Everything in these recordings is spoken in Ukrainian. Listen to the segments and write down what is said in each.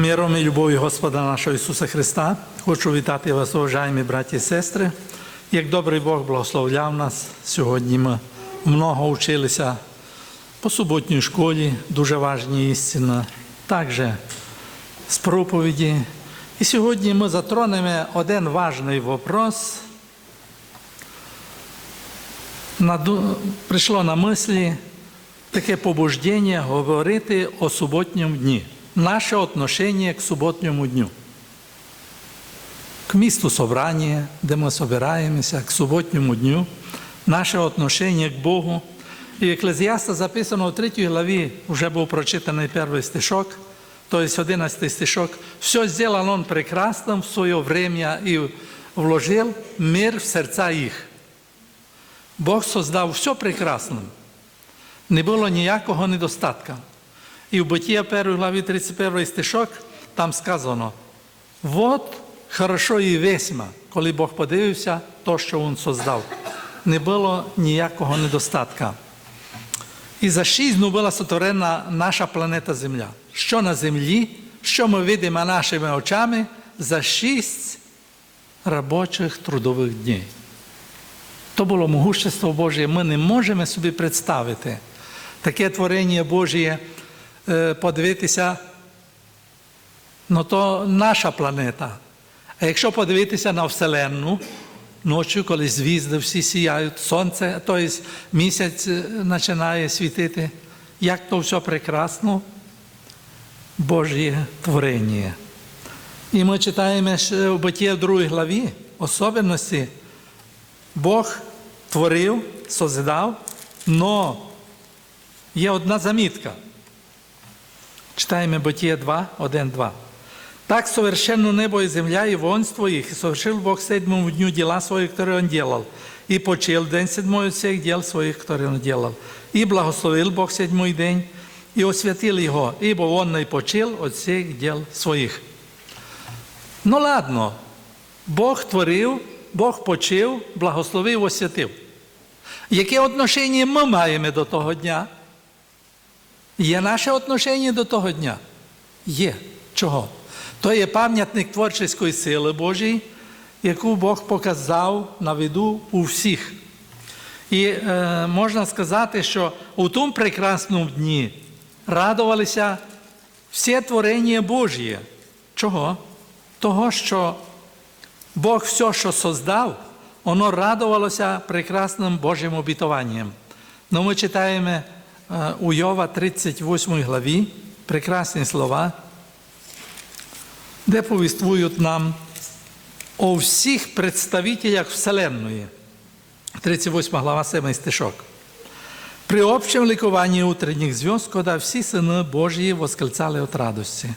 Миром і любов'ю Господа нашого Ісуса Христа хочу вітати вас, уважаємо браті і сестри. Як добрий Бог благословляв нас, сьогодні ми много вчилися по суботній школі, дуже важні істини, також з проповіді. І сьогодні ми затронемо один важний вопрос. Наду- Прийшло на мислі таке побуждення говорити о суботньому дні. Наше отношення к суботньому дню. К місту собрання, де ми собираємося, к суботньому дню, наше отношення к Богу. І в Еклезіаста записано в 3 главі, вже був прочитаний перший стишок, тобто 11 стишок. Все сделал он прекрасным в своє время і вложив мир в серця їх. Бог создав все прекрасним. Не було ніякого недостатка. І в Бытія 1 главі 31 стишок там сказано: вот хорошо і весьма, коли Бог подивився, то, що Він создав. Не було ніякого недостатка. І за шість була сотворена наша планета Земля. Що на землі, що ми видимо нашими очами за шість робочих трудових днів. То було могущество Боже, ми не можемо собі представити таке творення Божє е, подивитися, ну то наша планета. А якщо подивитися на Вселенну, ночі, коли звізди всі сіяють, сонце, тобто місяць е, починає світити, як то все прекрасно, Божє творення. І ми читаємо ще в Бытія в 2 главі особливості. Бог творив, созидав, но є одна замітка. Читаємо Бытія 2, 1, 2. Так совершенно небо и земля, и воинство их, и совершил Бог седьмому дню дела свои, которые Он делал, и почил день седьмой от всех дел своих, которые Он делал. И благословил Бог седьмой день, и освятил его, ибо Он и почил от всех дел своих. Ну ладно, Бог творив, Бог почив, благословив, освятив. Яке отношення ми маємо до того дня? Є наше отношення до того дня? Є. Чого? То є пам'ятник творчої сили Божої, яку Бог показав на виду у всіх. І е, можна сказати, що у тому прекрасному дні радувалися всі творення Божє. Чого? Того, що Бог все, що создав, воно радувалося прекрасним Божим обітуванням. Ну, ми читаємо у Йова 38 главі прекрасні слова, де повіствують нам о всіх представителях Вселенної. 38 глава 7 стишок. При общем ликуванні утренніх зв'язд, коли всі сини Божії восклицали від радості.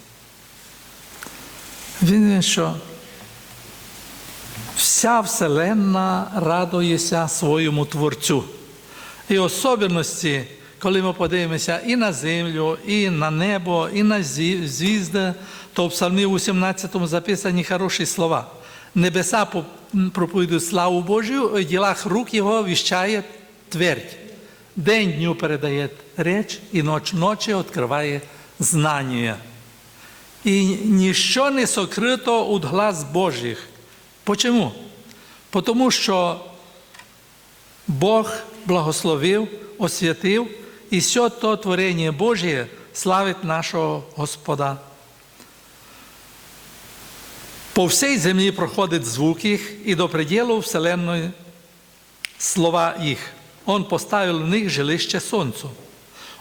Він що вся Вселенна радується своєму Творцю. І особливості, коли ми подивимося і на землю, і на небо, і на звізди, то в Псалмі 18 записані хороші слова. Небеса по- проповідують славу Божію, у ділах рук Його віщає твердь. День дню передає реч, і ноч ночі відкриває знання. І ніщо не сокрито від глаз Божих. Почому? Тому що Бог благословив, освятив, і все то творення Божє славить нашого Господа. По всій землі проходить звук їх, і до приділу Вселенної слова їх. Он поставив в них жилище сонцю.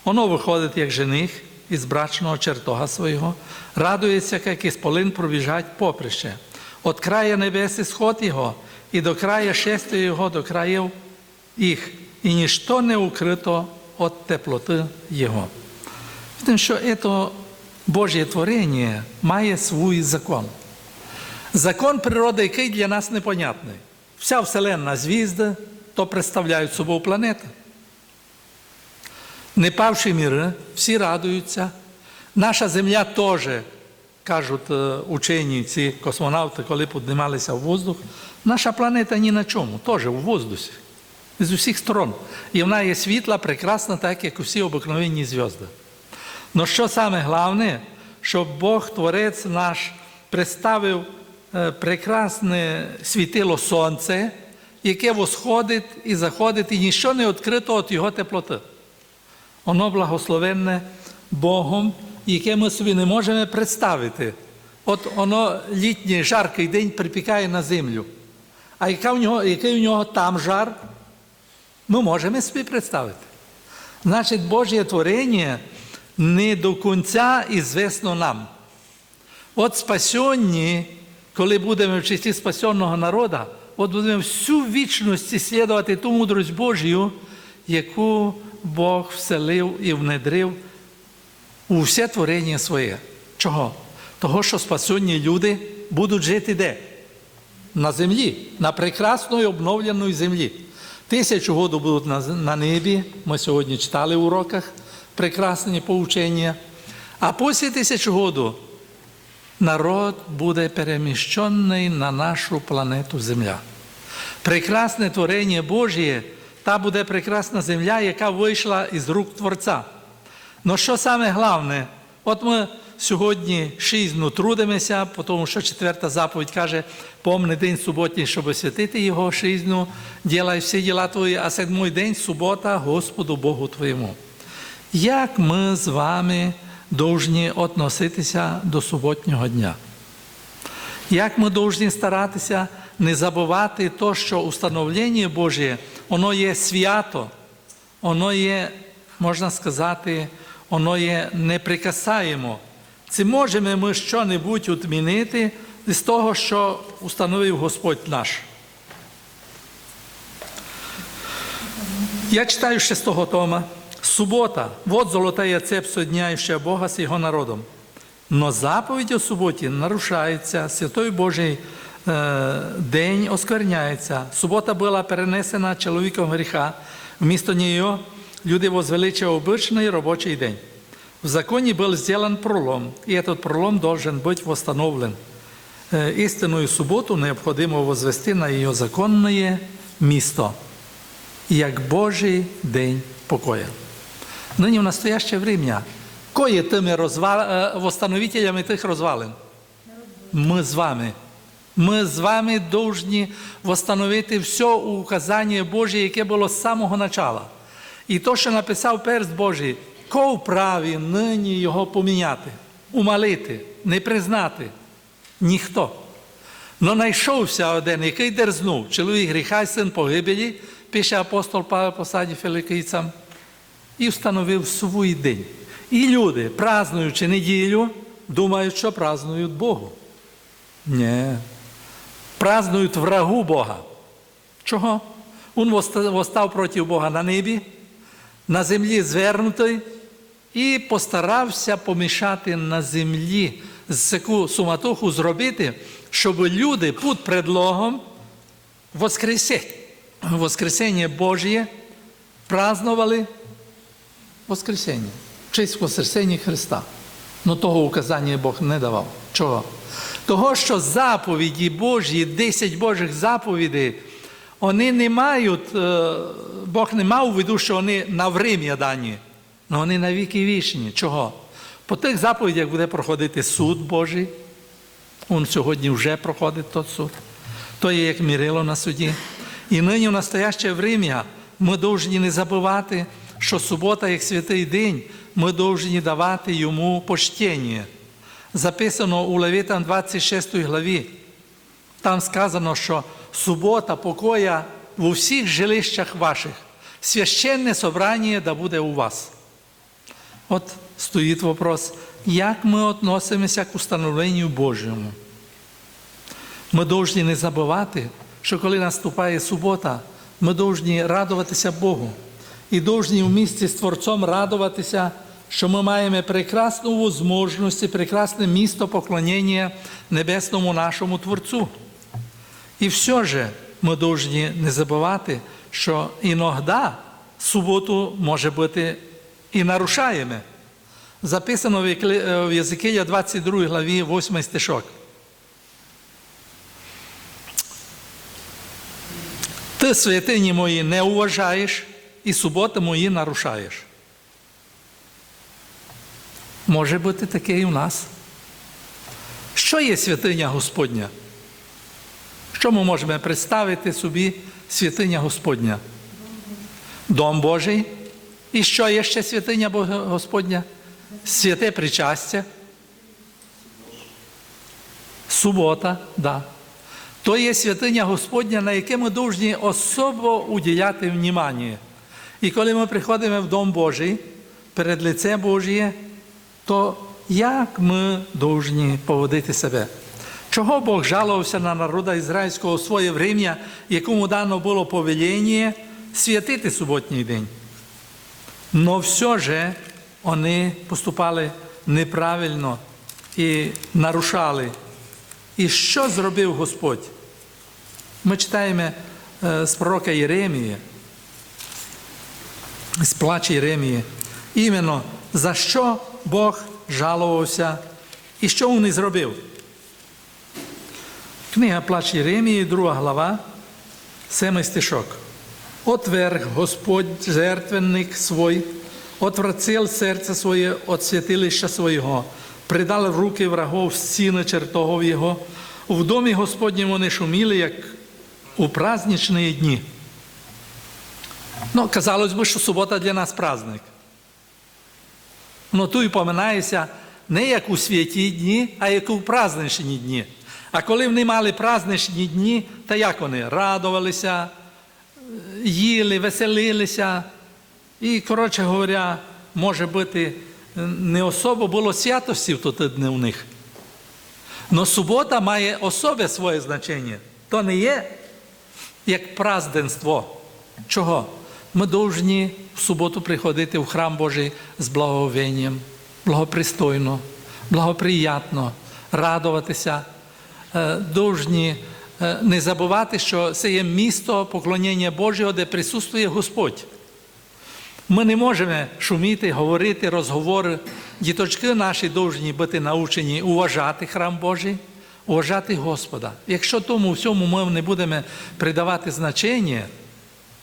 Воно виходить, як жених із брачного чертога свого, радується, як із полин пробіжать поприще. От края небес сход його, і до края шестя його, до країв їх, і ніщо не укрито від теплоти Його. Тому що це Божє творення має свій закон. Закон природи, який для нас непонятний. Вся Вселенна звізди, то представляють собою планети. Непавші міри, всі радуються. Наша земля теж, кажуть е, учені, ці космонавти, коли піднімалися в воздух, наша планета ні на чому, теж у воздусі, з усіх сторон. І вона є світла, прекрасна, так як усі обикновенні зв'язки. Но що саме головне, щоб Бог Творець наш представив е, прекрасне світило сонце, яке восходить і заходить, і ніщо не відкрито від його теплоти. Воно благословенне Богом, яке ми собі не можемо представити. От воно літній жаркий день припікає на землю. А яка в нього, який у нього там жар, ми можемо собі представити. Значить, Божє творення не до кінця ізвісно нам. От спасенні, коли будемо в чисті спасенного народу, от будемо всю вічність слідувати ту мудрость Божію, яку Бог вселив і внедрив у все творення своє. Чого? Того, що спасенні люди будуть жити де? На землі, на прекрасної обновленої землі. Тисячу году будуть на, на небі. Ми сьогодні читали в уроках прекрасні поучення. А після тисячу году народ буде переміщений на нашу планету Земля. Прекрасне творення Божє, та буде прекрасна земля, яка вийшла із рук Творця. Ну що саме головне? От ми сьогодні шість днів трудимося, тому що четверта заповідь каже, помни день суботній, щоб освятити його шість днів, ділай всі діла твої, а седмий день субота Господу Богу твоєму. Як ми з вами повинні відноситися до суботнього дня? Як ми повинні старатися не забувати то, що установлення Божє, воно є свято, воно є, можна сказати, воно є неприкасаємо. Чи можемо ми що-небудь відмінити з того, що установив Господь наш? Я читаю з шестого тома. Субота, вот золотая цепь, соединяющая Бога с Его народом. Но заповідь о суботі нарушається, Святой Божий е, день оскверняється. Субота була перенесена чоловіком гріха. Вмісто нее люди возвеличили обычный робочий день. В законе был сделан пролом, и этот пролом должен быть восстановлен. Е, Истинную субботу необходимо возвести на ее законное место, як Божий день покоя. Нині в настояще время, кое тими розвал... е, восстановителями тих розвалин? Ми з вами. Ми з вами повинні восстановити все указання Божє, яке було з самого начала. І то, що написав перст Божий, ко вправі нині його поміняти, умалити, не признати? Ніхто. Но знайшовся один, який дерзнув, чоловік гріха син погибелі, пише апостол Павел посаді Філикійцям, і встановив свій день. І люди, празднуючи неділю, думають, що празднують Богу. Ні. Празднують врагу Бога. Чого? Він восстав проти Бога на небі, на землі звернутий і постарався помішати на землі таку суматоху зробити, щоб люди під предлогом воскресіння, воскресіння Божє празднували Воскресіння, в честь Воскресіння Христа. Ну того указання Бог не давав. Чого? Того, що заповіді Божі, 10 Божих заповідей, вони не мають, е, Бог не мав у виду, що вони на врем'я дані, але вони на віки вічні. Чого? По тих заповідях буде проходити суд Божий. Он сьогодні вже проходить той суд. То є як мірило на суді. І нині в настояще время ми повинні не забувати, що субота, як святий день, ми повинні давати йому почтення. Записано у Левитам 26 главі. Там сказано, що субота покоя в усіх жилищах ваших. Священне собрання да буде у вас. От стоїть вопрос, як ми відносимося к установленню Божому. Ми повинні не забувати, що коли наступає субота, ми повинні радуватися Богу. І повинні в місті з Творцом радуватися, що ми маємо прекрасну можливість, прекрасне місто поклонення небесному нашому Творцю. І все же ми повинні не забувати, що іноді суботу може бути і нарушаємо. Записано в Єзикія 22 главі 8 стишок. Ти святині мої не уважаєш і суботи мої нарушаєш. Може бути таке і у нас. Що є святиня Господня? Що ми можемо представити собі святиня Господня? Дом Божий. І що є ще святиня Господня? Святе причастя. Субота, да. То є святиня Господня, на яке ми повинні особо уділяти внимання. І коли ми приходимо в Дом Божий, перед лице Божє, то як ми повинні поводити себе? Чого Бог жалувався на народа ізраїльського у своє врем'я, якому дано було повеління святити суботній день? Но все же вони поступали неправильно і нарушали. І що зробив Господь? Ми читаємо з пророка Єремії, з плача Єремії, іменно за що Бог жалувався і що він зробив. Книга Плач Єремії, 2 глава, 7 стишок. Отверг Господь жертвенник свой, отвратил серце своє от святилища свого, придал в руки врагов стіни чертогов Його. В домі Господнім вони шуміли, як у праздничні дні. Ну, казалось би, що субота для нас праздник. Ну тут поминається не як у святі дні, а як у праздничні дні. А коли вони мали праздничні дні, то як вони? Радувалися, їли, веселилися. І, коротше говоря, може бути, не особо було святості в ті у них. Но субота має особе своє значення. То не є як празденство. Чого? Ми повинні в суботу приходити в храм Божий з благовінням, благопристойно, благоприятно, радуватися. Е, Должні е, не забувати, що це є місто поклоніння Божого, де присутствує Господь. Ми не можемо шуміти, говорити, розговори. Діточки наші повинні бути научені уважати храм Божий, уважати Господа. Якщо тому всьому ми не будемо придавати значення,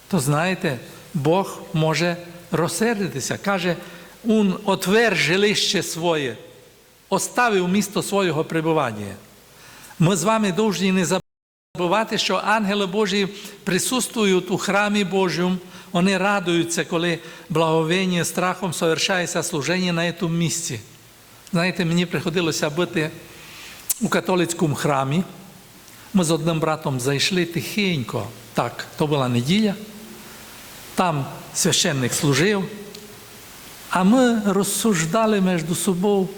то знаєте, Бог може розсердитися. Каже, Он отвер жилище своє, оставив місто свого перебування. Ми з вами повинні не забувати, що ангели Божі присутствують у храмі Божому, вони радуються, коли благовіння страхом совершається служення на цьому місці. Знаєте, мені приходилося бути у католицькому храмі. Ми з одним братом зайшли тихенько. Так, то була неділя. Там священник служив, а ми розсуждали між собою,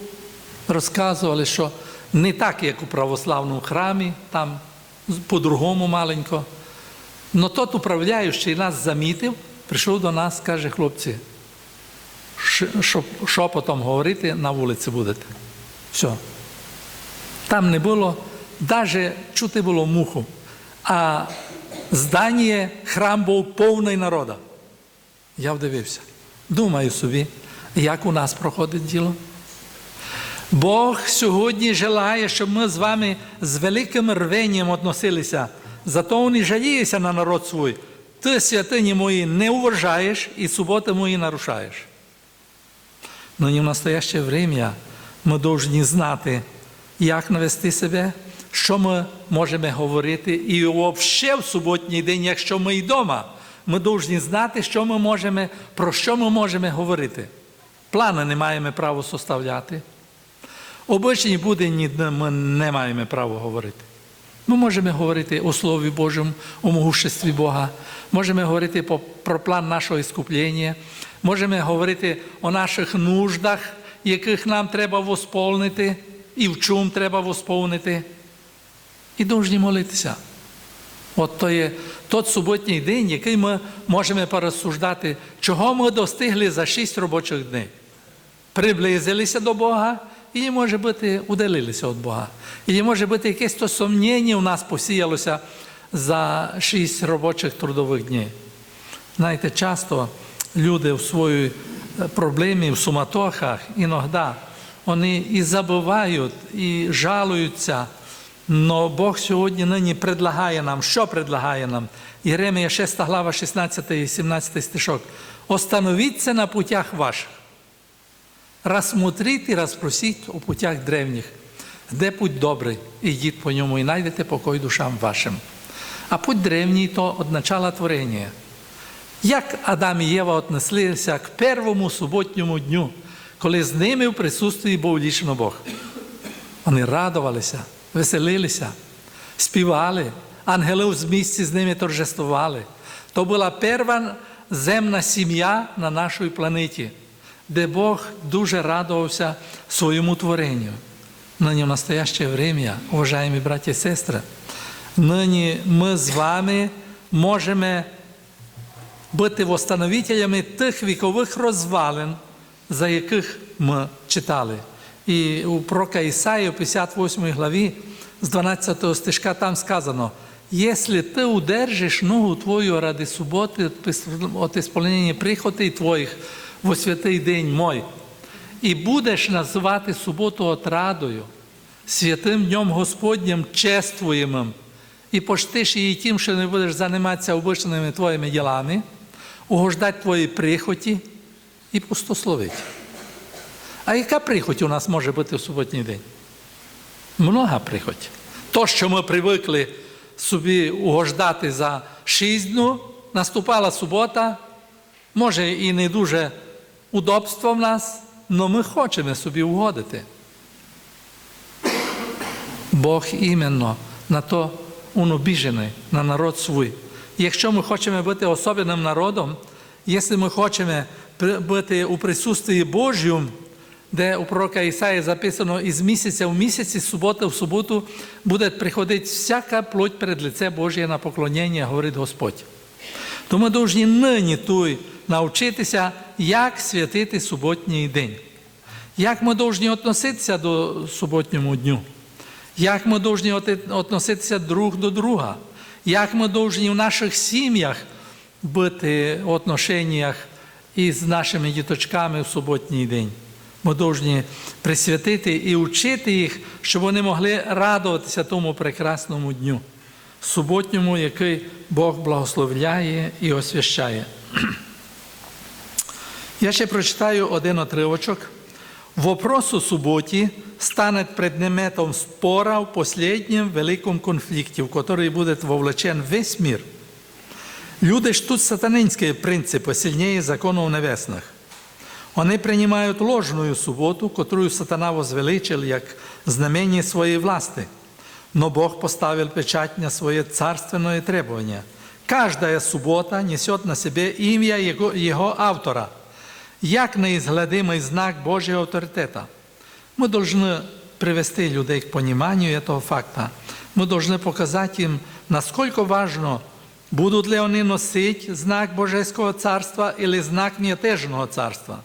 розказували, що не так, як у православному храмі, там по-другому маленько. Но тот управляючий нас замітив, прийшов до нас, каже, хлопці, що, потім говорити, на вулиці будете. Все. Там не було, навіть чути було муху. А здання, храм був повний народу. Я вдивився. Думаю собі, як у нас проходить діло. Бог сьогодні желає, щоб ми з вами з великим рвенням відносилися. Зато Він і жаліється на народ свій. Ти святині мої не уважаєш і суботи мої нарушаєш. Но не в настояще время ми повинні знати, як навести себе, що ми можемо говорити. І взагалі в суботній день, якщо ми і вдома, ми повинні знати, що ми можемо, про що ми можемо говорити. Плани не маємо права составляти. Обичні будені ми не маємо права говорити. Ми можемо говорити у Слові Божому, у могуществі Бога, можемо говорити про план нашого іскуплення, можемо говорити о наших нуждах, яких нам треба восполнити, і в чому треба восполнити. І повинні молитися. От то є той суботній день, який ми можемо порозсуждати, чого ми достигли за шість робочих днів. Приблизилися до Бога. І може бути, удалилися від Бога. І може бути якесь то сумніння у нас посіялося за шість робочих трудових днів. Знаєте, часто люди в своїй проблемі, в суматохах, іноді вони і забувають, і жалуються. Но Бог сьогодні нині предлагає нам, що предлагає нам? Єремія 6 глава, 16 і 17 стишок. Остановіться на путях ваших рассмотрите и расспросите о путях древних. Де путь добрий, ідіть по ньому і знайдете покой душам вашим. А путь древній то від начала творення. Як Адам і Єва віднеслися к первому суботньому дню, коли з ними в присутстві був лічно Бог? Вони радувалися, веселилися, співали, ангели з місці з ними торжествували. То була перша земна сім'я на нашій планеті, де Бог дуже радувався своєму творенню. Нині в настояще время, уважаемі браті і сестри, нині ми з вами можемо бути восстановителями тих вікових розвалин, за яких ми читали. І у пророка Ісаї, у 58 главі, з 12 стишка там сказано, «Если ти удержиш ногу твою ради суботи от исполнения приходей твоїх во святий день мой, і будеш називати суботу отрадою, святим днем Господнім чествуємим, і поштиш її тим, що не будеш займатися обичними твоїми ділами, угождать твої прихоті і пустословить. А яка прихоть у нас може бути в суботній день? Много прихоть. То, що ми привикли собі угождати за шість днів, наступала субота, може і не дуже удобство в нас, але ми хочемо собі угодити. Бог іменно на то он обіжений, на народ свій. Якщо ми хочемо бути особливим народом, якщо ми хочемо бути у присутстві Божому, де у пророка Ісаї записано, із місяця в місяць, із суботи в суботу буде приходити всяка плоть перед лице Божє на поклонення, говорить Господь. То ми повинні нині тут навчитися, як святити суботній день. Як ми повинні відноситися до суботнього дню? Як ми повинні відноситися друг до друга? Як ми повинні в наших сім'ях бути в отношеннях із нашими діточками в суботній день? Ми повинні присвятити і вчити їх, щоб вони могли радуватися тому прекрасному дню, суботньому, який Бог благословляє і освящає. Я ще прочитаю один отривочок. Вопрос о суботі стане предметом спора в последнем великом конфликте, в который будет вовлечен весь мир. Люди ждут сатанинские принципы сильнее законов небесных. Они принимают ложную субботу, которую сатана возвеличил як знамение своей власти. Но Бог поставил печать на свое царственное требование. Каждая суббота несет на себе имя его, его автора, як неизгладимый знак Божьего авторитета. Мы должны привести людей к пониманию этого факта. Мы должны показать им, насколько важно, будут ли они носить знак Божеского Царства или знак мятежного Царства.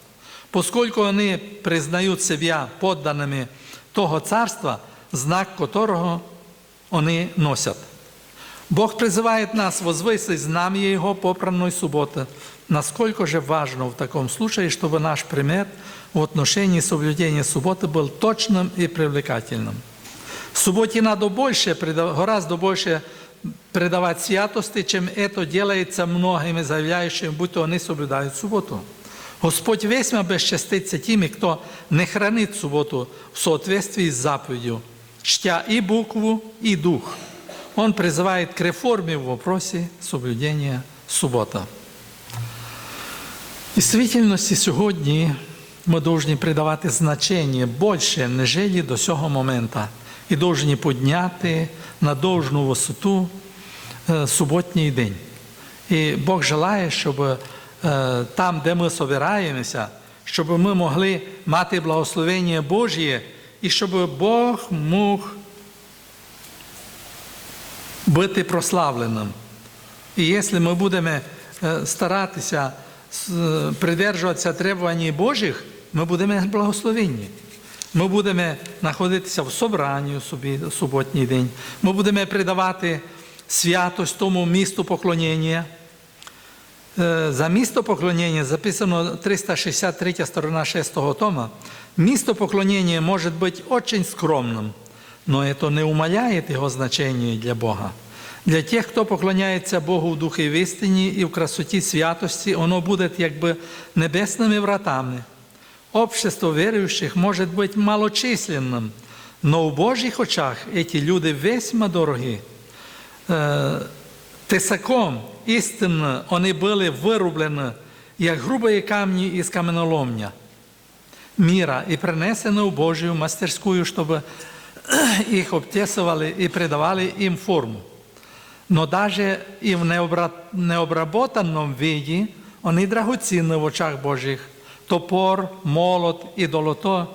Поскольку они признают себя подданными того царства, знак которого они носят. Бог призывает нас возвысить знамя Его попранной субботы. Насколько же важно в таком случае, чтобы наш пример в отношении соблюдения субботы был точным и привлекательным. В субботе надо больше, гораздо больше придавать святости, чем это делается многими заявляющими, будто они соблюдают субботу. Господь весьма безчастится теми, кто не хранит субботу в соответствии с заповедью, чтя и букву, и дух. Он призывает к реформе в вопросе соблюдения суббота. В дійсності сьогодні ми повинні придавати значення більше, ніж до цього моменту, і повинні підняти на довжну висоту суботній день. І Бог желає, щоб там, де ми собираємося, щоб ми могли мати благословення Божє, і щоб Бог мог бути прославленим. І якщо ми будемо старатися придержуватися требувань Божих, ми будемо благословенні. Ми будемо знаходитися в собранні в суботній день. Ми будемо придавати святость тому місту поклоніння. За місто поклоніння записано 363 сторона 6 тома. Місто поклоніння може бути дуже скромним, но это не умаляет его значение для Бога. Для тех, хто поклоняється Богу в духі в істині і в красоті святості, воно буде якби небесними вратами. Общество верующих может быть малочисленным, Но в Божьих очах эти люди весьма дорогі. Е, Тесаком істинно вони були вирублені, як грубі камні із каменоломня мира и принесены в Божию мастерскую, чтобы их обтесывали и придавали им форму. Но даже и в необра- необработанном виде они драгоценны в очах Божьих. Топор, молот і долото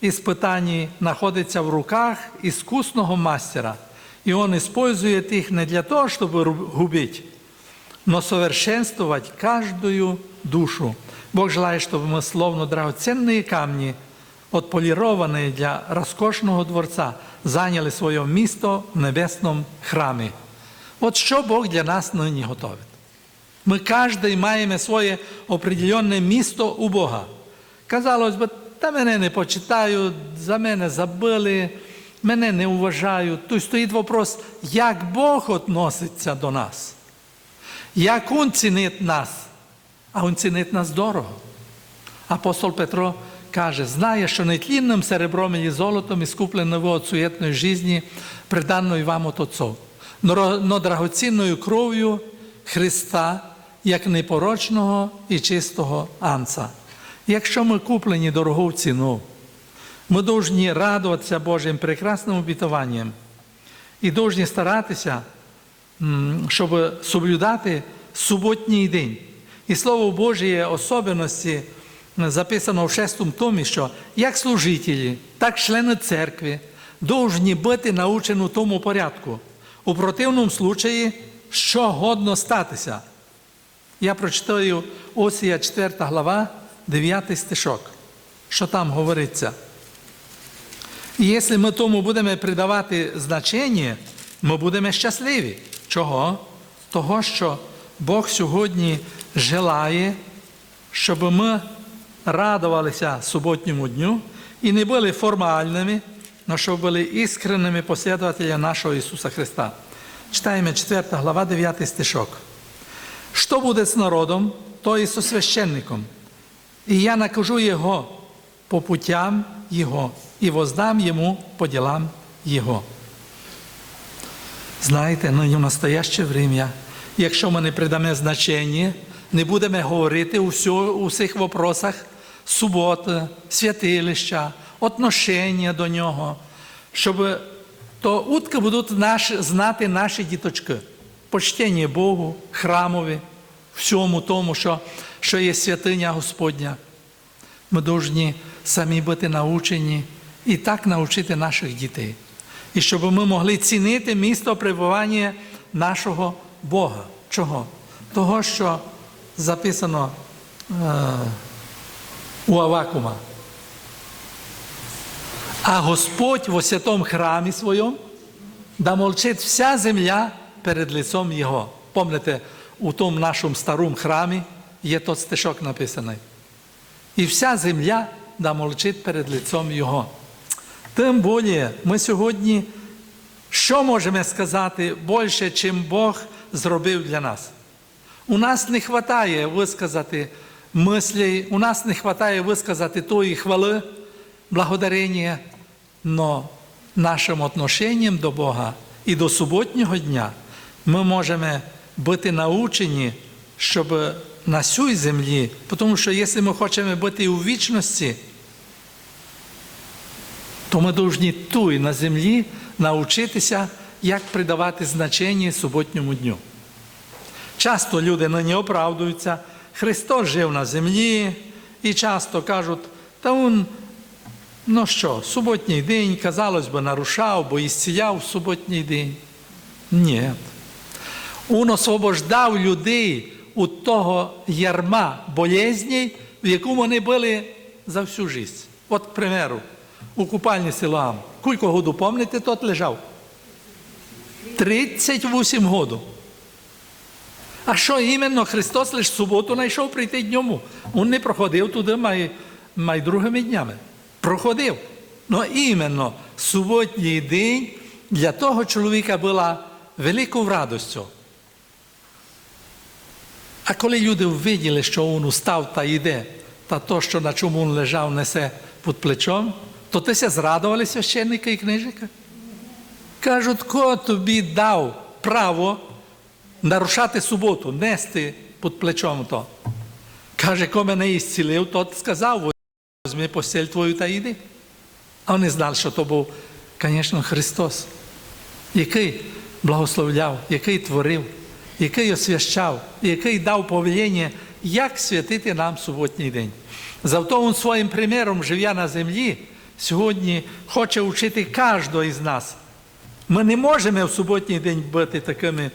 іспитані знаходяться в руках іскусного мастера. І він использує їх не для того, щоб ру- губити, но совершенствовать каждую душу. Бог желает, чтобы мы, словно драгоценные камни, отполированные для роскошного дворца, заняли своє місто в небесному храмі. От що Бог для нас нині готовить. Ми кожен маємо своє определенне місто у Бога. Казалось би, та мене не почитають, за мене забили, мене не вважають. Тут стоїть вопрос, як Бог відноситься до нас. Як Він цінить нас, а Він цінить нас дорого. Апостол Петро каже, знає, що нетлінним серебром і золотом і скуплено ви від суєтної житті, приданою вам от Отцов, но но драгоцінною кров'ю Христа, як непорочного і чистого анца. Якщо ми куплені дорогу ціну, ми повинні радуватися Божим прекрасним обітуванням і повинні старатися щоб соблюдати суботній день. І Слово Божє особливості записано в шестому томі, що як служителі, так члени церкви повинні бути научені у тому порядку. У противному случаї, що годно статися. Я прочитаю Осія 4 глава, 9 стишок. Що там говориться? І якщо ми тому будемо придавати значення, ми будемо щасливі. Чого? Того, що Бог сьогодні желає, щоб ми радувалися суботньому дню і не були формальними, але щоб були іскренними послідователями нашого Ісуса Христа. Читаємо 4 глава, 9 стишок. Що буде з народом, то і со священником. І я накажу його по путям Його і воздам йому по ділам Його. Знаєте, нині в настояще время, якщо ми не придамо значення, не будемо говорити у, всьо, у всіх вопросах суботи, святилища, отношення до нього, щоб то утки будуть наш, знати наші діточки, почтення Богу, храмові, всьому тому, що, що є святиня Господня. Ми повинні самі бути научені і так навчити наших дітей. І щоб ми могли цінити місто перебування нашого Бога. Чого? Того, що записано е, у Авакума. А Господь во святому храмі своєму да молчить вся земля перед лицом Його. Помните, у тому нашому старому храмі є тот стишок написаний. І вся земля да молчить перед лицом Його. Тим більше ми сьогодні, що можемо сказати більше, чим Бог зробив для нас? У нас не вистачає висказати мислі, у нас не вистачає висказати тої хвали, благодарення, но нашим отношенням до Бога і до суботнього дня ми можемо бути научені, щоб на цій землі, тому що якщо ми хочемо бути у вічності, то ми повинні тут на землі навчитися, як придавати значення суботньому дню. Часто люди нині оправдуються, Христос жив на землі, і часто кажуть, та він, ну що, суботній день, казалось би, нарушав, бо ісціляв в суботній день. Ні. Він освобождав людей у того ярма болезней, в якому вони були за всю життя. От, к примеру, у купальні Силаам. Кілько году, пам'ятаєте, тот лежав? 38 году. А що іменно Христос лише суботу знайшов прийти дньому? Він не проходив туди май, май другими днями. Проходив. Ну іменно суботній день для того чоловіка була великою радостю. А коли люди увиділи, що він устав та йде, та то, що на чому він лежав, несе під плечом, То тися зрадували священника і книжника? Кажуть, хто тобі дав право нарушати суботу, нести під плечом то. Каже, ко мене ісцілив, тот сказав, візьми постель твою та йди. А вони знали, що то був, звісно, Христос, який благословляв, який творив, який освящав, який дав повеління, як святити нам суботній день. Завто він своїм приміром, живя на землі, сьогодні хоче вчити кожного із нас. Ми не можемо в суботній день бути такими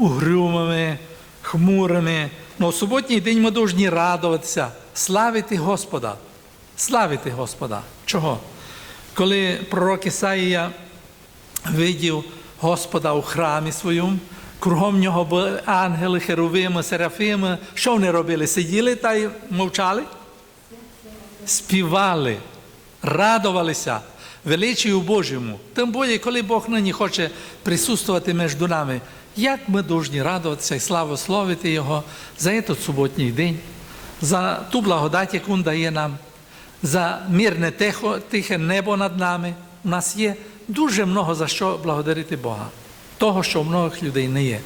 угрюмими, хмурими. Але в суботній день ми повинні радуватися, славити Господа. Славити Господа. Чого? Коли пророк Ісаїя видів Господа у храмі своєму, кругом нього були ангели, херовими, серафими. Що вони робили? Сиділи та й мовчали? Співали, радувалися величію Божому. Тим більше, коли Бог нині хоче присутствувати між нами, як ми повинні радуватися і славословити Його за цей суботній день, за ту благодать, яку Він дає нам, за мирне тихе небо над нами. У нас є дуже много за що благодарити Бога, того, що у многих людей не є.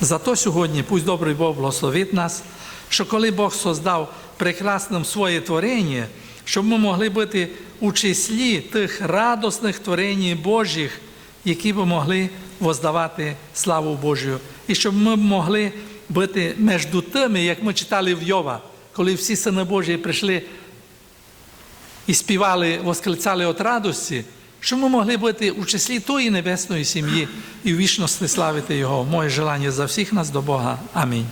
Зато сьогодні, пусть добрий Бог благословить нас, що коли Бог создав прекрасним своє творіння, щоб ми могли бути у числі тих радосних творень Божих, які б могли воздавати славу Божою. І щоб ми могли бути між тими, як ми читали в Йова, коли всі сини Божі прийшли і співали, восклицали від радості, щоб ми могли бути у числі тої небесної сім'ї і в вічності славити Його. Моє желання за всіх нас до Бога. Амінь.